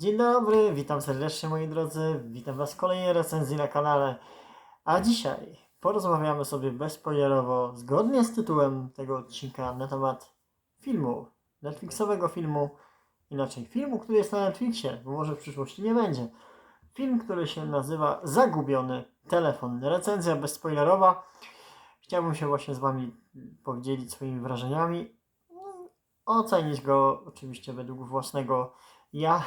Dzień dobry, witam serdecznie moi drodzy, witam Was w kolejnej recenzji na kanale. A dzisiaj porozmawiamy sobie bezspoilerowo, zgodnie z tytułem tego odcinka, na temat filmu, Netflixowego filmu, inaczej filmu, który jest na Netflixie, bo może w przyszłości nie będzie. Film, który się nazywa Zagubiony telefon. Recenzja bezspoilerowa. Chciałbym się właśnie z Wami podzielić swoimi wrażeniami. Ocenić go oczywiście według własnego ja,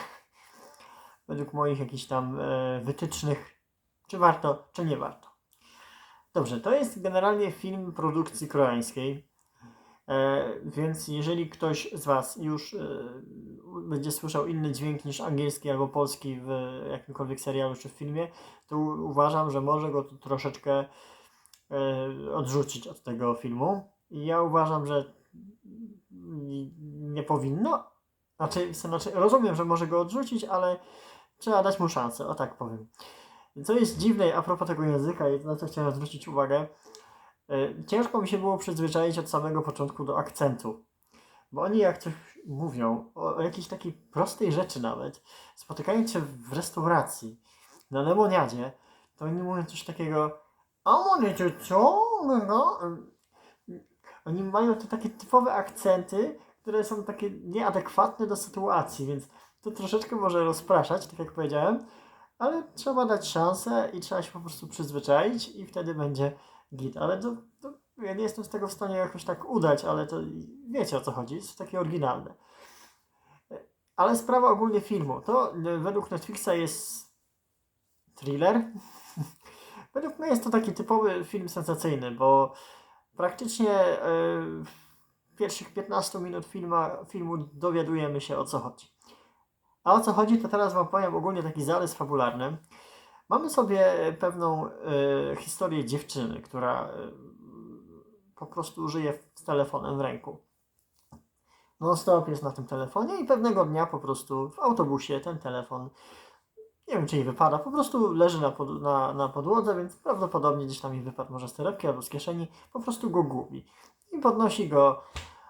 według moich jakichś tam e, wytycznych, czy warto, czy nie warto. Dobrze, to jest generalnie film produkcji koreańskiej, e, więc jeżeli ktoś z Was już e, będzie słyszał inny dźwięk niż angielski albo polski w jakimkolwiek serialu czy w filmie, to uważam, że może go to troszeczkę odrzucić od tego filmu. I ja uważam, że ni- nie powinno. Znaczy, znaczy, rozumiem, że może go odrzucić, ale trzeba dać mu szansę, o tak powiem. Co jest dziwne a propos tego języka i na co chciałem zwrócić uwagę, e, ciężko mi się było przyzwyczaić od samego początku do akcentu. Bo oni jak coś mówią o, jakiejś takiej prostej rzeczy nawet, spotykając się w restauracji na lemoniadzie, to oni mówią coś takiego a monecie co? No, oni mają te takie typowe akcenty, które są takie nieadekwatne do sytuacji, więc to troszeczkę może rozpraszać, tak jak powiedziałem, ale trzeba dać szansę i trzeba się po prostu przyzwyczaić i wtedy będzie git. Ale to, to ja nie jestem z tego w stanie jakoś tak udać, ale to wiecie o co chodzi, jest takie oryginalne. Ale sprawa ogólnie filmu, to e, według Netflixa jest thriller. według mnie jest to taki typowy film sensacyjny, bo praktycznie e, w pierwszych 15 minut filma, filmu dowiadujemy się o co chodzi. A o co chodzi, to teraz Wam powiem ogólnie taki zarys fabularny. Mamy sobie pewną e, historię dziewczyny, która e, po prostu żyje z telefonem w ręku. Non-stop jest na tym telefonie i pewnego dnia po prostu w autobusie ten telefon, nie wiem czy jej wypada, po prostu leży na, pod, na, na podłodze, więc prawdopodobnie gdzieś tam jej wypadł może z torebki albo z kieszeni, po prostu go gubi. I podnosi go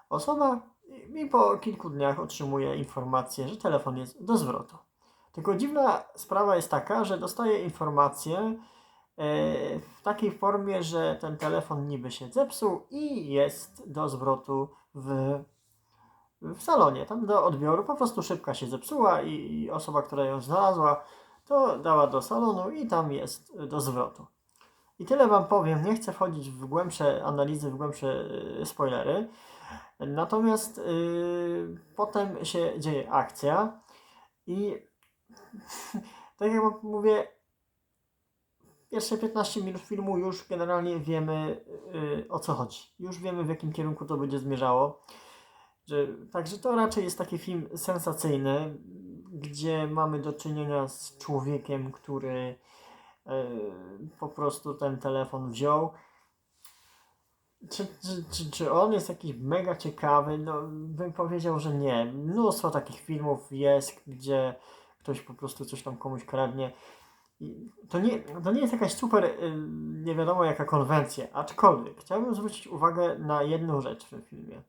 osoba i, po kilku dniach otrzymuje informację, że telefon jest do zwrotu. Tylko dziwna sprawa jest taka, że dostaje informację e, w takiej formie, że ten telefon niby się zepsuł i jest do zwrotu w, w salonie. Tam do odbioru po prostu szybka się zepsuła i, i osoba, która ją znalazła, to dała do salonu i tam jest do zwrotu. I tyle Wam powiem. Nie chcę wchodzić w głębsze analizy, w głębsze y, spoilery. Natomiast y, potem się dzieje akcja i tak jak mówię, pierwsze 15 minut filmu już generalnie wiemy y, o co chodzi. Już wiemy w jakim kierunku to będzie zmierzało. Że, także to raczej jest taki film sensacyjny, gdzie mamy do czynienia z człowiekiem, który y, po prostu ten telefon wziął. Czy, czy, czy, czy on jest jakiś mega ciekawy? No, bym powiedział, że nie. Mnóstwo takich filmów jest, gdzie ktoś po prostu coś tam komuś kradnie. To, nie, to nie jest jakaś super, y, nie wiadomo jaka konwencja. Aczkolwiek chciałbym zwrócić uwagę na jedną rzecz w tym filmie.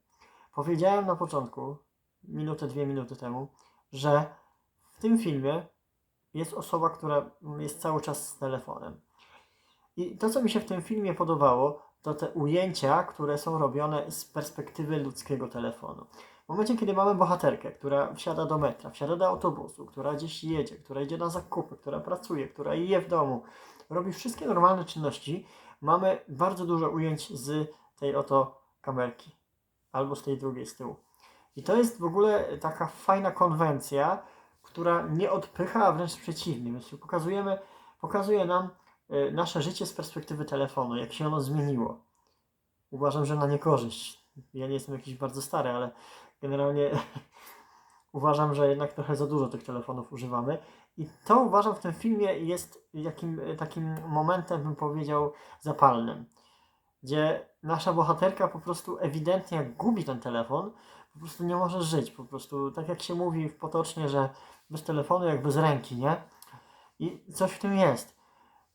Powiedziałem na początku, minutę, dwie minuty temu, że w tym filmie jest osoba, która jest cały czas z telefonem. I to, co mi się w tym filmie podobało, to te ujęcia, które są robione z perspektywy ludzkiego telefonu. W momencie, kiedy mamy bohaterkę, która wsiada do metra, wsiada do autobusu, która gdzieś jedzie, która idzie na zakupy, która pracuje, która je w domu, robi wszystkie normalne czynności, mamy bardzo dużo ujęć z tej oto kamerki albo z tej drugiej z tyłu. I to jest w ogóle taka fajna konwencja, która nie odpycha, a wręcz przeciwnie. Pokazujemy, pokazuje nam nasze życie z perspektywy telefonu, jak się ono zmieniło. Uważam, że na niekorzyść. Ja nie jestem jakiś bardzo stary, ale generalnie uważam, że jednak trochę za dużo tych telefonów używamy. I to uważam w tym filmie jest jakim, takim momentem, bym powiedział, zapalnym. Gdzie nasza bohaterka po prostu ewidentnie jak gubi ten telefon, po prostu nie może żyć. Po prostu tak jak się mówi potocznie, że bez telefonu jak bez ręki, nie? I coś w tym jest.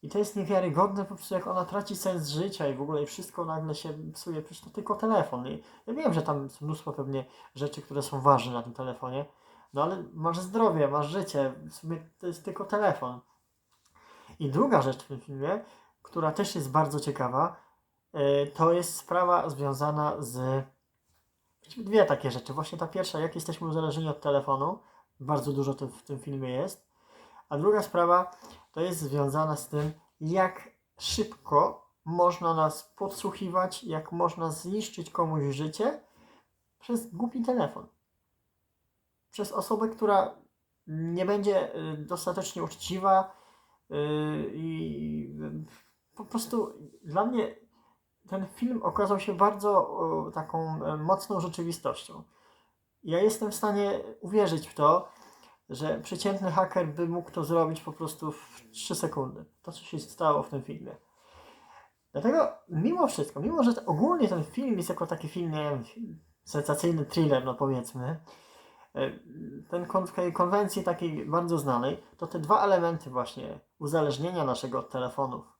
I to jest niewiarygodne po prostu jak ona traci sens życia i w ogóle wszystko nagle się psuje, przecież to tylko telefon. I ja wiem, że tam jest mnóstwo pewnie rzeczy, które są ważne na tym telefonie, No ale masz zdrowie, masz życie, w sumie to jest tylko telefon. I druga rzecz w tym filmie, która też jest bardzo ciekawa, yy, to jest sprawa związana z. Dwie takie rzeczy. Właśnie ta pierwsza, jak jesteśmy uzależnieni od telefonu, bardzo dużo to w tym filmie jest. A druga sprawa to jest związana z tym, jak szybko można nas podsłuchiwać, jak można zniszczyć komuś życie przez głupi telefon. Przez osobę, która nie będzie y, dostatecznie uczciwa y, i y, po prostu dla mnie ten film okazał się bardzo taką e, mocną rzeczywistością. Ja jestem w stanie uwierzyć w to, że przeciętny haker by mógł to zrobić po prostu w 3 sekundy. To, co się stało w tym filmie. Dlatego, mimo wszystko, mimo że ogólnie ten film jest jako taki film, nie wiem, sensacyjny thriller, no powiedzmy, e, ten kon- konwencji takiej bardzo znanej, to te dwa elementy właśnie uzależnienia naszego od telefonów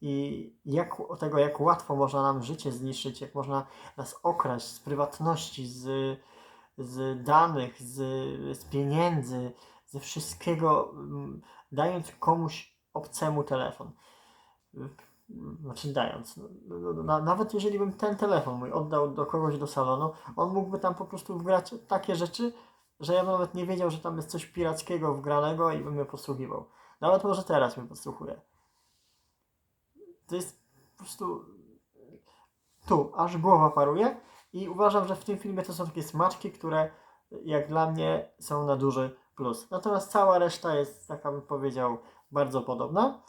i jak, tego, jak łatwo można nam życie zniszczyć, jak można nas okraść z prywatności, z, z danych, z, z pieniędzy, ze wszystkiego, mm, dając komuś obcemu telefon. Znaczy dając. No, no, no, na- nawet jeżeli bym ten telefon mój oddał do kogoś do salonu, on mógłby tam po prostu wgrać takie rzeczy, że ja bym nawet nie wiedział, że tam jest coś pirackiego wgranego i bym mnie posługiwał. Nawet może teraz mnie podsłuchuje. To jest po prostu tu, aż głowa paruje i uważam, że w tym filmie to są takie smaczki, które jak dla mnie są na duży plus. Natomiast cała reszta jest, taka bym powiedział, bardzo podobna.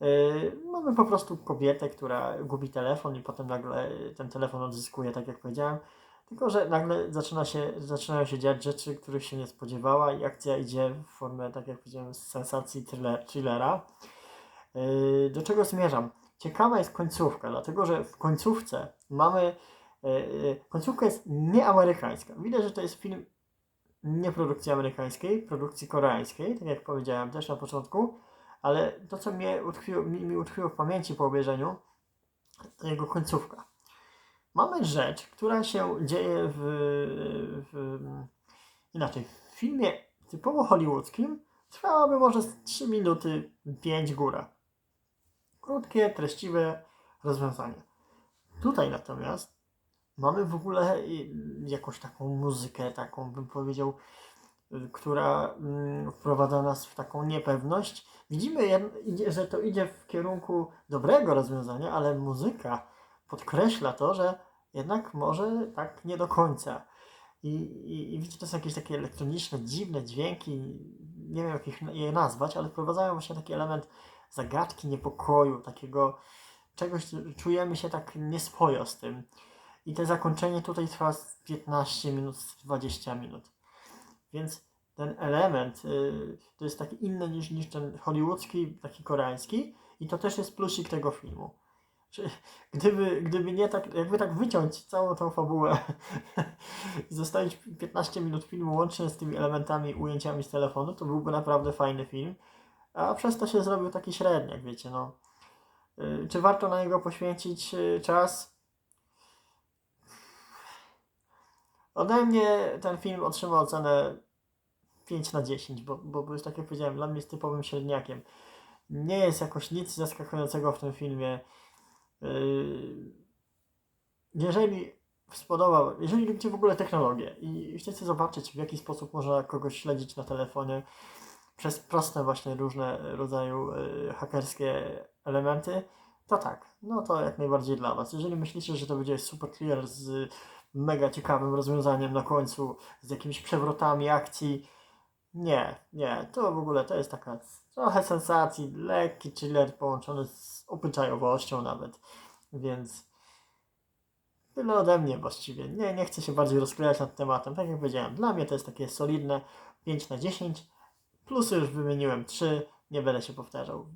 Yy, mamy po prostu kobietę, która gubi telefon i potem nagle ten telefon odzyskuje, tak jak powiedziałem. Tylko, że nagle zaczyna się, zaczynają się dziać rzeczy, których się nie spodziewała i akcja idzie w formę, tak jak powiedziałem, sensacji thriller, thrillera. Yy, Do czego zmierzam? Ciekawa jest końcówka, dlatego że w końcówce mamy. Yy, yy, Końcówka jest nieamerykańska. Widać, że to jest film nie produkcji amerykańskiej, produkcji koreańskiej, tak jak powiedziałem też na początku, ale to, co mnie utkwiło, mi, mi utkwiło w pamięci po obejrzeniu, to jego końcówka. Mamy rzecz, która się dzieje w, w inaczej, w filmie typowo hollywoodzkim trwałaby może z 3 minuty 5 góra. Krótkie, treściwe rozwiązanie. Tutaj natomiast mamy w ogóle jakąś taką muzykę, taką bym powiedział, y, która mm, wprowadza nas w taką niepewność. Widzimy, że to idzie w kierunku dobrego rozwiązania, ale muzyka podkreśla to, że jednak może tak nie do końca. I, i, i widzicie, to są jakieś takie elektroniczne, dziwne dźwięki, nie wiem jak ich, je nazwać, ale wprowadzają właśnie taki element zagadki, niepokoju, takiego czegoś, czujemy się tak nieswojo z tym. I to zakończenie tutaj trwa z 15 minut, z 20 minut. Więc ten element y, to jest taki inny niż, niż ten hollywoodzki, taki koreański i to też jest plusik tego filmu. Czy, gdyby, gdyby nie tak, jakby tak wyciąć całą tą fabułę i zostawić 15 minut filmu łącznie z tymi elementami, ujęciami z telefonu, to byłby naprawdę fajny film. A przez to się zrobił taki średniak, wiecie, no. Y, Czy warto na niego poświęcić y, czas? Ode mnie ten film otrzymał ocenę 5 na 10, bo, bo, bo już tak jak powiedziałem, dla mnie jest typowym średniakiem. Nie jest jakoś nic zaskakującego w tym filmie. Yy, Jeżeli spodobał, jeżeli lubicie w ogóle technologię i chcecie zobaczyć, w jaki sposób można kogoś śledzić na telefonie przez proste właśnie różne rodzaju yy, hakerskie elementy, to tak, no to jak najbardziej dla Was. Jeżeli myślicie, że to będzie super clear z mega ciekawym rozwiązaniem na końcu, z jakimiś przewrotami akcji, nie, nie, to w ogóle to jest taka trochę sensacji, lekki chiller połączony z obyczajowością nawet, więc tyle ode mnie właściwie. Nie, nie chcę się bardziej rozklejać nad tematem, tak jak powiedziałem, dla mnie to jest takie solidne 5 na 10, plusy już wymieniłem 3, nie będę się powtarzał.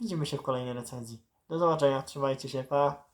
Widzimy się w kolejnej recenzji. Do zobaczenia, trzymajcie się, pa!